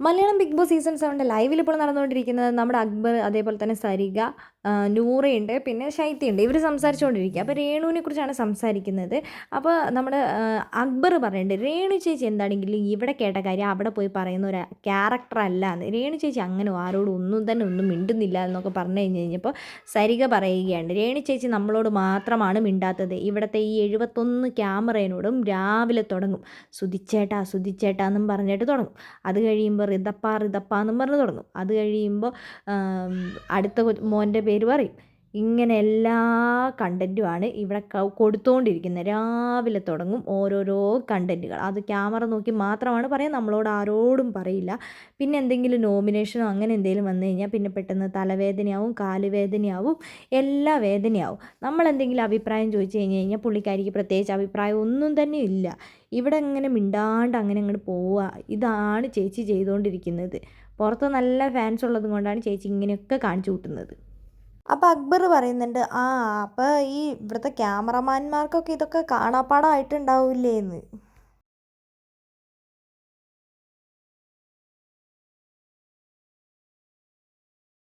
Malayalam big boss season സെവന്റെ ലൈവിൽ ഇപ്പോൾ നടന്നുകൊണ്ടിരിക്കുന്നത് നമ്മുടെ അക്ബർ അതേപോലെ തന്നെ സരിക നൂറയുണ്ട് പിന്നെ ശൈത്യയുണ്ട്. ഇവർ സംസാരിച്ചുകൊണ്ടിരിക്കുക അപ്പോൾ രേണുവിനെ കുറിച്ചാണ് സംസാരിക്കുന്നത്. അപ്പോൾ നമ്മൾ അക്ബർ പറയുന്നുണ്ട് രേണു ചേച്ചി എന്താണെങ്കിലും ഇവിടെ കേട്ട കാര്യം അവിടെ പോയി പറയുന്ന ഒരു ക്യാരക്ടർ അല്ല എന്ന്. രേണു ചേച്ചി അങ്ങനെ ആരോടും ഒന്നും തന്നെ ഒന്നും മിണ്ടുന്നില്ല എന്നൊക്കെ പറഞ്ഞു കഴിഞ്ഞ് കഴിഞ്ഞപ്പോൾ സരിക പറയുകയാണ് രേണു ചേച്ചി നമ്മളോട് മാത്രമാണ് മിണ്ടാത്തത്. ഇവിടുത്തെ ഈ എഴുപത്തൊന്ന് ക്യാമറേനോടും രാവിലെ തുടങ്ങും. സുതിച്ചേട്ടാ സുതിച്ചേട്ടാ എന്നും പറഞ്ഞിട്ട് തുടങ്ങും. അത് കഴിയുമ്പോൾ റിതപ്പ റിതപ്പ എന്നും പറഞ്ഞ് തുടങ്ങും. അത് കഴിയുമ്പോൾ അടുത്ത മോന്റെ പേര് പറയും. ഇങ്ങനെ എല്ലാ കണ്ടന്റുമാണ് ഇവിടെ കൊടുത്തുകൊണ്ടിരിക്കുന്നത് രാവിലെ തുടങ്ങും ഓരോരോ കണ്ടന്റുകൾ അത് ക്യാമറ നോക്കി മാത്രമാണ് പറയാം നമ്മളോട് ആരോടും പറയില്ല. പിന്നെ എന്തെങ്കിലും നോമിനേഷനോ അങ്ങനെ എന്തെങ്കിലും വന്നു കഴിഞ്ഞാൽ പിന്നെ പെട്ടെന്ന് തലവേദനയാവും കാലുവേദനയാവും എല്ലാ വേദനയാവും. നമ്മൾ എന്തെങ്കിലും അഭിപ്രായം ചോദിച്ചു കഴിഞ്ഞ് കഴിഞ്ഞാൽ പുള്ളിക്കാരിക്ക് പ്രത്യേകിച്ച് അഭിപ്രായം ഒന്നും തന്നെ ഇല്ല. ഇവിടെ അങ്ങനെ മിണ്ടാണ്ട് അങ്ങനെ അങ്ങോട്ട് പോവുക. ഇതാണ് ചേച്ചി ചെയ്തുകൊണ്ടിരിക്കുന്നത് പുറത്ത് നല്ല ഫാൻസ് ഉള്ളത് കൊണ്ടാണ് ചേച്ചി ഇങ്ങനെയൊക്കെ കാണിച്ചു കൂട്ടുന്നത്. അപ്പോൾ അക്ബർ പറയുന്നുണ്ട് ആ അപ്പോൾ ഈ ഇവിടുത്തെ ക്യാമറമാന്മാർക്കൊക്കെ ഇതൊക്കെ കാണാപ്പാടമായിട്ടുണ്ടാവില്ലേ എന്ന്